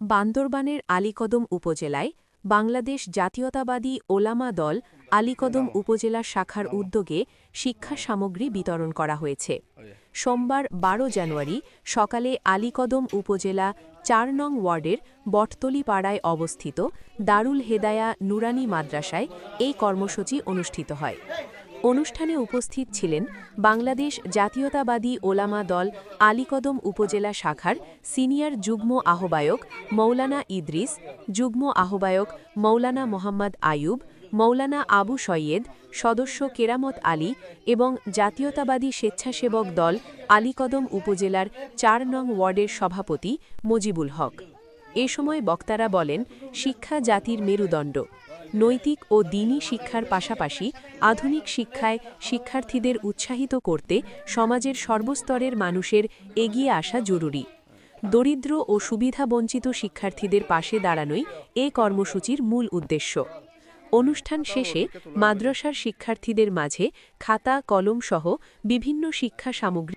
বান্দরবানের আলীকদম উপজেলায় বাংলাদেশ জাতীয়তাবাদী ওলামা দল আলীকদম উপজেলা শাখার উদ্যোগে শিক্ষা সামগ্রী বিতরণ করা হয়েছে। সোমবার ১২ জানুয়ারি সকালে আলীকদম উপজেলা চার নং ওয়ার্ডের বটতলি পাড়ায় অবস্থিত দারুল হেদায়া নুরানি মাদ্রাসায় এই কর্মসূচি অনুষ্ঠিত হয়। অনুষ্ঠানে উপস্থিত ছিলেন বাংলাদেশ জাতীয়তাবাদী ওলামা দল আলীকদম উপজেলা শাখার সিনিয়র যুগ্ম আহ্বায়ক মৌলানা ইদ্রিস, যুগ্ম আহ্বায়ক মৌলানা মোহাম্মদ আয়ুব মৌলানা আবু সৈয়দ, সদস্য কেরামত আলী এবং জাতীয়তাবাদী স্বেচ্ছাসেবক দল আলীকদম উপজেলার চার নং ওয়ার্ডের সভাপতি মজিবুল হক। এ সময় বক্তারা বলেন, শিক্ষা জাতির মেরুদণ্ড। নৈতিক ও দিনী শিক্ষার পাশাপাশি আধুনিক শিক্ষায় শিক্ষার্থীদের উৎসাহিত করতে সমাজের সর্বস্তরের মানুষের এগিয়ে আসা জরুরি। দরিদ্র ও সুবিধাবঞ্চিত শিক্ষার্থীদের পাশে দাঁড়ানোই এ কর্মসূচির মূল উদ্দেশ্য। অনুষ্ঠান শেষে মাদ্রাসার শিক্ষার্থীদের মাঝে খাতা, কলম সহ বিভিন্ন শিক্ষা সামগ্রী